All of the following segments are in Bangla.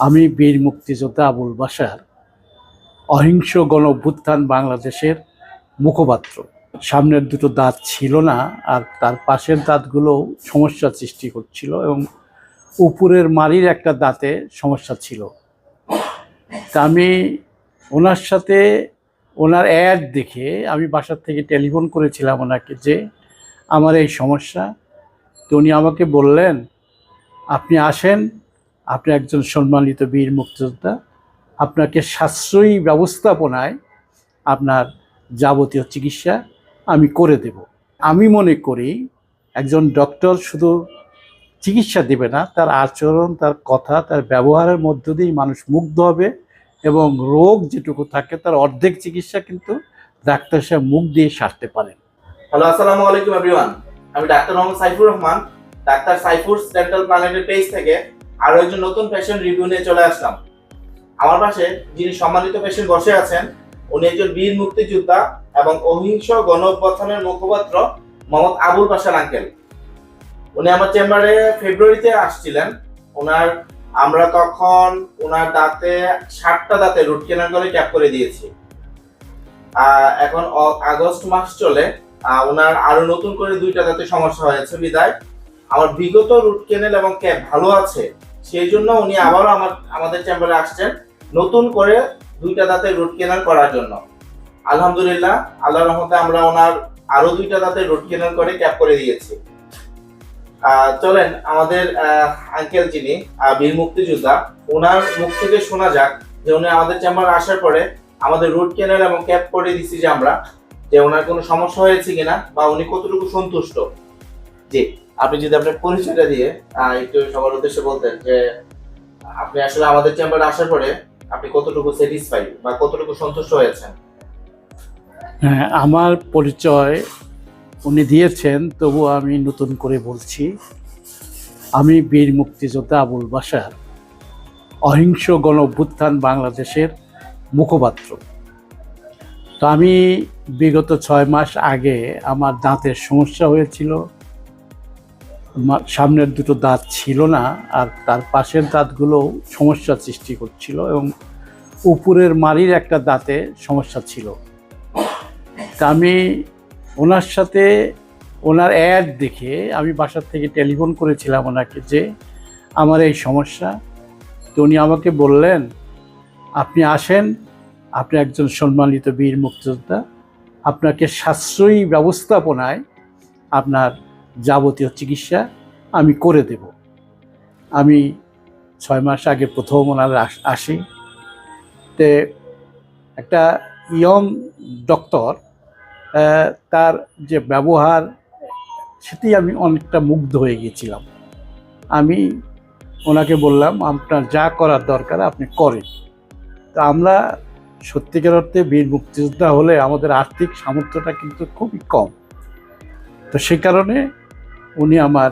আমি বীর মুক্তিযোদ্ধা আবুল বাসার অহিংস গণ অভ্যুত্থান বাংলাদেশের মুখপাত্র। সামনের দুটো দাঁত ছিল না, আর তার পাশের দাঁতগুলো সমস্যা সৃষ্টি করছিল এবং উপরের মারির একটা দাঁতে সমস্যা ছিল। তা আমি ওনার সাথে, ওনার অ্যাড দেখে আমি বাসার থেকে টেলিফোন করেছিলাম ওনাকে যে, আমার এই সমস্যা। তো উনি আমাকে বললেন, আপনি আসেন আপনি একজন সম্মানিত বীর মুক্তিযোদ্ধা, আপনাকে সাশ্রয়ী ব্যবস্থাপনায় আপনার যাবতীয় চিকিৎসা আমি করে দেব। আমি মনে করি একজন ডক্টর শুধু চিকিৎসা দেবে না, তার আচরণ, তার কথা, তার ব্যবহারের মধ্য দিয়েই মানুষ মুগ্ধ হবে এবং রোগ যেটুকু থাকে, তার অর্ধেক চিকিৎসা কিন্তু ডাক্তার সাহেব মুখ দিয়ে সারতে পারেন। হ্যালো, আসসালামু আলাইকুম আমি doctor Mohammad Saifur Rahman, doctor Saifur dental প্ল্যানেটের page থেকে আরও একজন নতুন পেশেন্ট রিভিউ নিয়ে চলে আসলাম। আমার পাশে যিনি সম্মানিত পেশেন্ট বসে আছেন, উনি একজন বীর মুক্তিযোদ্ধা এবং অহিংস গণ মুখপাত্র মোহাম্মদ আবুল বাসার আঙ্কেল উনি আমার চেম্বারে ফেব্রুয়ারিতে আসছিলেন। ওনার আমরা তখন ওনার দাঁতে ষাটটা দাঁতে রুট কেনার করে ক্যাপ করে দিয়েছি। এখন আগস্ট মাস চলে ওনার আরও নতুন করে দুইটা দাঁতে সমস্যা হয়েছে বিদায়। আমার বিগত রুট কেনেল এবং ক্যাপ ভালো আছে সেই জন্য উনি আবারও আমার, আমাদের চেম্বারে আসছেন নতুন করে দুইটা দাঁতে রুট কেনার করার জন্য। আলহামদুলিল্লাহ আল্লাহ রহমতে আমরা ওনার আরও দুইটা দাঁতের রুট কেনার করে ক্যাপ করে দিয়েছি। চলেন, আমাদের আঙ্কেল যিনি বীর মুক্তিযোদ্ধা, ওনার মুখ থেকে শোনা যাক যে উনি আমাদের চেম্বারে আসার পরে আমাদের রুট কেনাল এবং ক্যাপ করে দিচ্ছি যে আমরা, যে ওনার কোনো সমস্যা হয়েছে কিনা বা উনি কতটুকু সন্তুষ্ট। জি। আপনি যদি আপনার পরিচয়টা দিয়ে একটু সবার উদ্দেশ্যে বলতেন যে, আপনি আসলে আমাদের চেম্বারে আসার পরে আপনি কতটুকু স্যাটিসফাই বা কতটুকু সন্তুষ্ট হয়েছেন? হ্যাঁ আমার পরিচয় উনি দিয়েছেন তবু আমি নতুন করে বলছি। আমি বীর মুক্তিযোদ্ধা আবুল বাসার অহিংস গণ অভ্যুত্থান বাংলাদেশের মুখপাত্র। তো আমি বিগত ছয় মাস আগে আমার দাঁতের সমস্যা হয়েছিল সামনের দুটো দাঁত ছিল না, আর তার পাশের দাঁতগুলো সমস্যা সৃষ্টি করছিল এবং উপরের মারির একটা দাঁতে সমস্যা ছিল। তা আমি ওনার সাথে, ওনার অ্যাড দেখে আমি বাসার থেকে টেলিফোন করেছিলাম ওনাকে যে, আমার এই সমস্যা। তো উনি আমাকে বললেন, আপনি আসেন, আপনি একজন সম্মানিত বীর মুক্তিযোদ্ধা, আপনাকে সাশ্রয়ী ব্যবস্থাপনায় আপনার যাবতীয় চিকিৎসা আমি করে দেব। আমি ছয় মাস আগে প্রথম ওনার আসি তে একটা ইয়ং ডক্টর তার যে ব্যবহার, সেটি আমি অনেকটা মুগ্ধ হয়ে গিয়েছিলাম। আমি ওনাকে বললাম, আপনার যা করার দরকার আপনি করেন। তা আমরা সত্যিকার অর্থে বীর মুক্তিযোদ্ধা হলে আমাদের আর্থিক সামর্থ্যটা কিন্তু খুবই কম। তো সে কারণে উনি আমার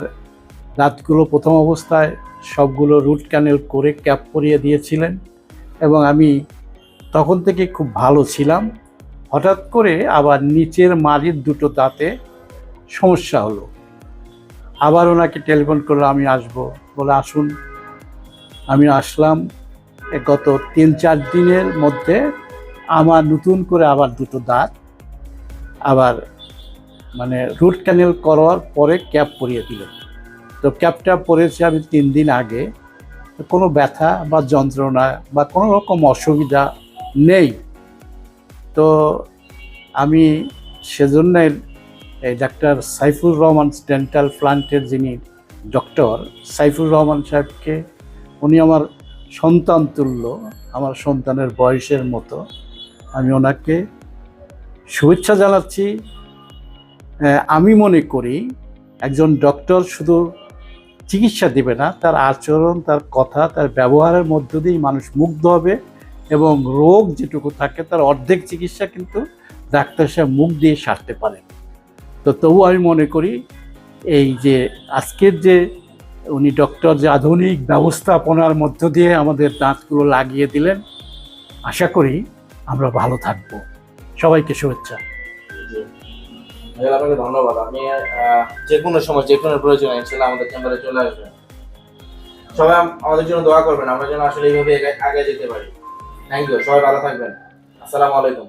রাতগুলো প্রথম অবস্থায় সবগুলো রুট ক্যানেল করে ক্যাপ পরিয়ে দিয়েছিলেন এবং আমি তখন থেকে খুব ভালো ছিলাম। হঠাৎ করে আবার নিচের মারির দুটো দাঁতে সমস্যা হলো। আবার ওনাকে টেলিফোন করল আমি আসব। বলে, আসুন। আমি আসলাম। গত তিন চার দিনের মধ্যে আমার নতুন করে আবার দুটো দাঁত, আবার মানে রুট ক্যানেল করার পরে ক্যাপ পরিয়ে দিল। তো ক্যাপটা পরেছি আমি তিন দিন আগে। কোনো ব্যথা বা যন্ত্রণা বা কোনো রকম অসুবিধা নেই। তো আমি সেজন্য এই ডাক্তার সাইফুর রহমান ডেন্টাল প্লান্টের যিনি ডক্টর, সাইফুর রহমান সাহেবকে উনি আমার সন্তান তুল্য, আমার সন্তানের বয়সের মতো। আমি ওনাকে শুভেচ্ছা জানাচ্ছি আমি মনে করি একজন ডক্টর শুধু চিকিৎসা দেবে না, তার আচরণ, তার কথা, তার ব্যবহারের মধ্য দিয়েই মানুষ মুগ্ধ হবে এবং রোগ যেটুকু থাকে, তার অর্ধেক চিকিৎসা কিন্তু ডাক্তার সাহেব মুখ দিয়ে সারতে পারেন। তো তবু আমি মনে করি এই যে আজকের যে উনি ডক্টর যে আধুনিক ব্যবস্থাপনার মধ্য দিয়ে আমাদের দাঁতগুলো লাগিয়ে দিলেন, আশা করি আমরা ভালো থাকব। সবাইকে শুভেচ্ছা। আঙ্কেল, আপনাকে ধন্যবাদ। আপনি যে কোনো সময় যে কোনো প্রয়োজনে ইনশাল্লাহ আমাদের চেম্বারে চলে আসবেন। সবাই আমাদের জন্য দোয়া করবেন আমরা যেন আসলে এইভাবে আগে যেতে পারি। থ্যাংক ইউ সবাই ভালো থাকবেন। আসসালামু আলাইকুম।